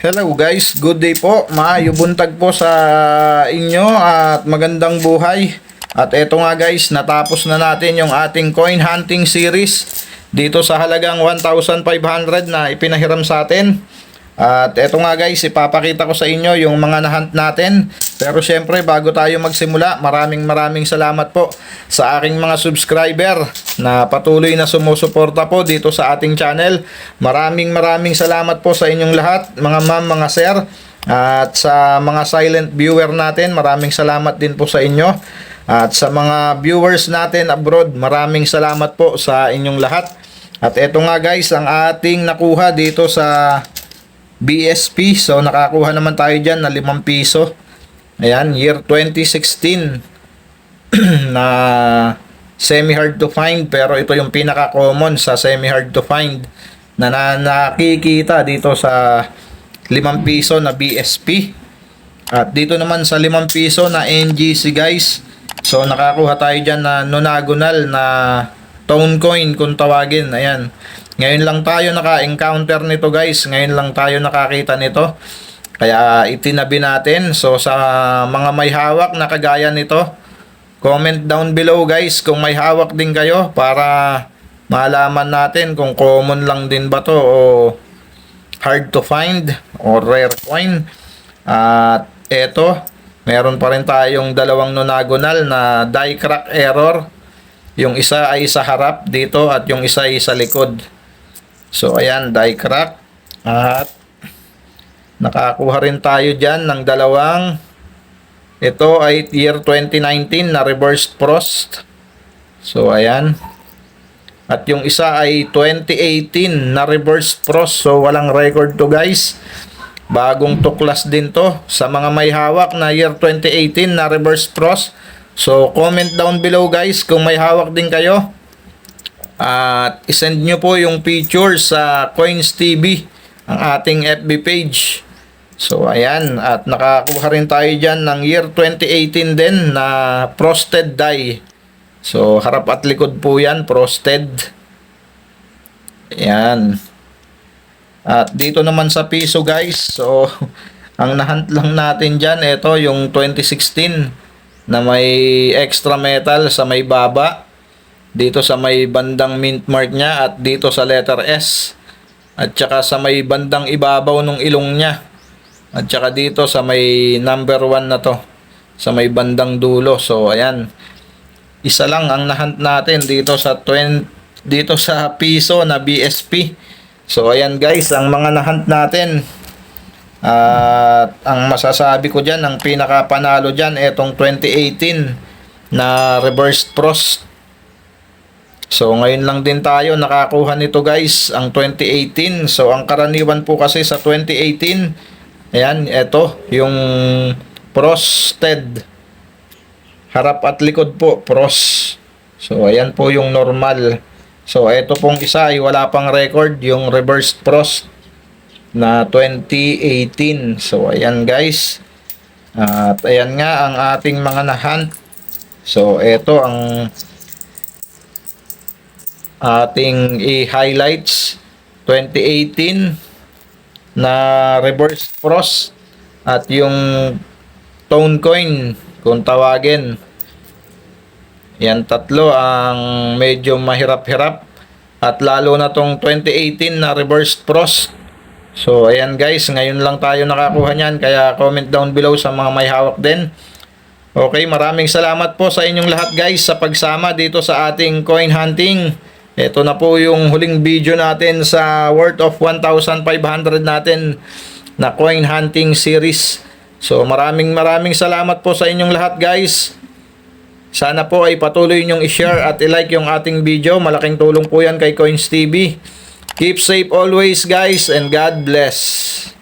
Hello guys, good day po. Maayo buntag po sa inyo at magandang buhay. At eto nga guys, natapos na natin yung ating coin hunting series dito sa halagang 1,500 na ipinahiram sa atin. At eto nga guys, ipapakita ko sa inyo yung mga nahunt natin. Pero syempre, bago tayo magsimula, maraming maraming salamat po sa aking mga subscriber na patuloy na sumusuporta po dito sa ating channel. Maraming maraming salamat po sa inyong lahat, mga ma'am, mga sir. At sa mga silent viewer natin, maraming salamat din po sa inyo. At sa mga viewers natin abroad, maraming salamat po sa inyong lahat. At eto nga guys, ang ating nakuha dito sa BSP. So, nakakuha naman tayo dyan na 5 piso. Ayan, year 2016 na semi-hard to find. Pero ito yung pinaka-common sa semi-hard to find na, na nakikita dito sa 5 piso na BSP. At dito naman sa 5 piso na NGC guys. So, nakakuha tayo dyan na nonagonal na tone coin kung tawagin. Ayan. Ngayon lang tayo naka-encounter nito guys. Ngayon lang tayo nakakita nito. Kaya itinabi natin. So sa mga may hawak na kagaya nito, comment down below guys kung may hawak din kayo para malaman natin kung common lang din ba to o hard to find or rare coin. At eto, meron pa rin tayong dalawang nonagonal na die crack error. Yung isa ay sa harap dito at yung isa ay sa likod. So ayan, die crack. At nakakuha rin tayo dyan ng dalawang ito ay year 2019 na reverse frost. So ayan. At yung isa ay 2018 na reverse frost. So walang record to guys. Bagong tuklas din to sa mga may hawak na year 2018 na reverse frost. So comment down below guys kung may hawak din kayo. At isend nyo po yung picture sa Coins TV, ang ating FB page. So ayan, at nakakuha rin tayo dyan ng year 2018 din na frosted die. So harap at likod po yan, frosted. Ayan. At dito naman sa piso guys, so ang nahunt lang natin dyan, ito yung 2016 na may extra metal sa may baba dito sa may bandang mint mark niya at dito sa letter S. At saka sa may bandang ibabaw ng ilong niya. At saka dito sa may number 1 na to. Sa may bandang dulo. So ayan. Isa lang ang nahunt natin dito sa 20 dito sa piso na BSP so ayan guys ang mga nahunt natin. At ang masasabi ko dyan ang pinaka panalo dyan etong 2018 na reverse frost So ngayon lang din tayo nakakuha nito guys, ang 2018. So ang karaniwan po kasi sa 2018, ayan, ito, yung frosted. Harap at likod po, pros. So ayan po yung normal. So ito pong isa ay wala pang record, yung reverse frost na 2018. So ayan guys. At ayan nga ang ating mga nahunt. So ito ang ating i-highlights 2018 na reverse frost at yung tone coin kung tawagin. Yan tatlo ang medyo mahirap-hirap at lalo na tong 2018 na reverse frost so ayan guys ngayon lang tayo nakakuha niyan kaya comment down below sa mga may hawak din. Okay maraming salamat po sa inyong lahat guys sa pagsama dito sa ating coin hunting ito na po yung huling video natin sa worth of 1,500 natin na coin hunting series. So maraming maraming salamat po sa inyong lahat guys. Sana po ay patuloy nyong i-share at i-like yung ating video. Malaking tulong po yan kay Coins TV. Keep safe always guys and God bless.